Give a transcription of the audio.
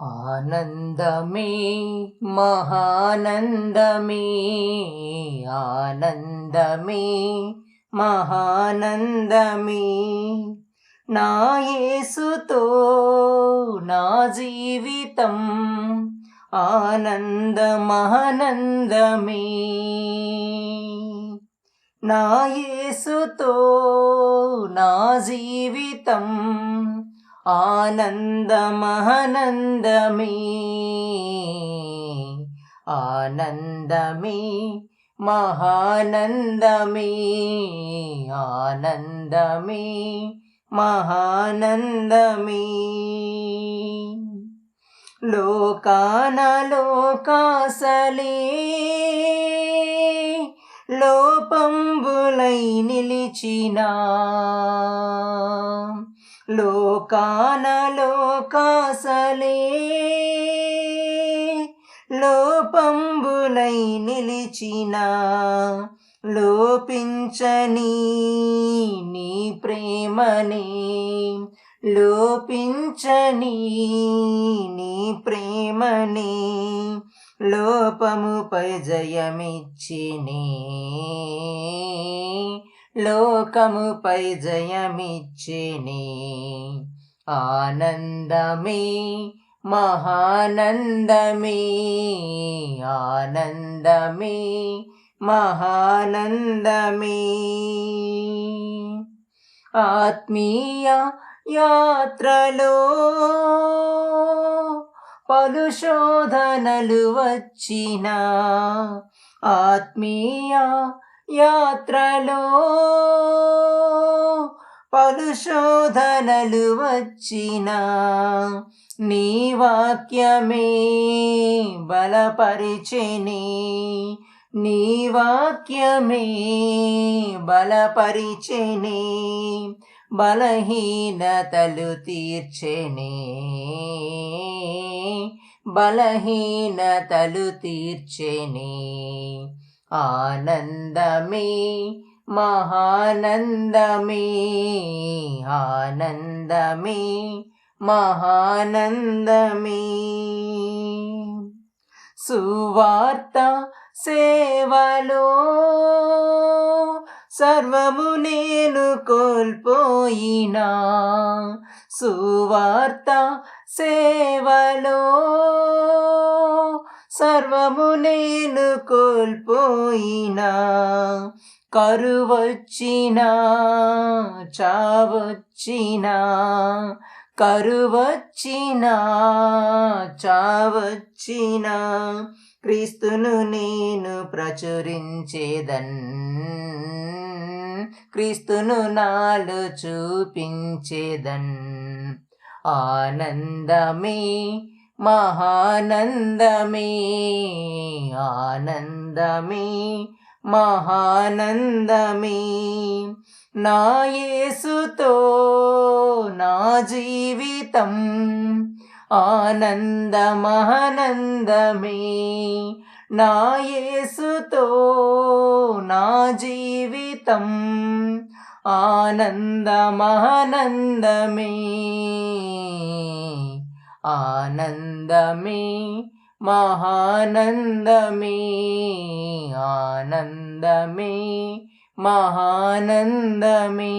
ఆనందమే మహానందమే ఆనందమే మహానందమే. నా యేసుతో నా జీవితం ఆనందమానందమే నా యేసుతో నా జీవితం ఆనందమానందమే ఆనందమే మహానందమే ఆనందమే మహానందమే. లోకాన లోకాసలే లోపంబులై నిలిచినా. లోకాన లోకాసలే. లోపంబులై నిలిచిన లోపించని నీ ప్రేమని. లోపించని నీ ప్రేమని. లోపముపై జయమిచ్చినే. లోకముపై జయమిచ్చిని. ఆనందమే మహానందమే ఆనందమే మహానందమే. ఆత్మీయ యాత్రలో పలు శోధనలు వచ్చిన ఆత్మీయ యాత్రలో పలు శోధనలు వచ్చిన నీ వాక్యమే బలపరిచిని. నీ వాక్యమే బలపరిచిని. బలహీనతలు తీర్చెనే. బలహీనతలు తీర్చెనే. ఆనందమే మహానందమే ఆనందమే మహానందమే సువార్త సేవలో సర్వము నేను కోల్పోయినా సువార్త సేవలో సర్వము నేను కోల్పోయినా కరువచ్చినా చావచ్చినా కరువచ్చినా చావచ్చినా. క్రీస్తును నేను ప్రచురించేదన్ క్రీస్తును నాలో చూపించేదన్. ఆనందమే మహానందమే ఆనందమే మహానందమే. నా యేసుతో నా జీవితం ఆనంద మహానందమే. నా యేసుతో నా జీవితం ఆనంద మహానందమే. आनन्दमे महानन्दमे आनन्दमे महानन्दमे।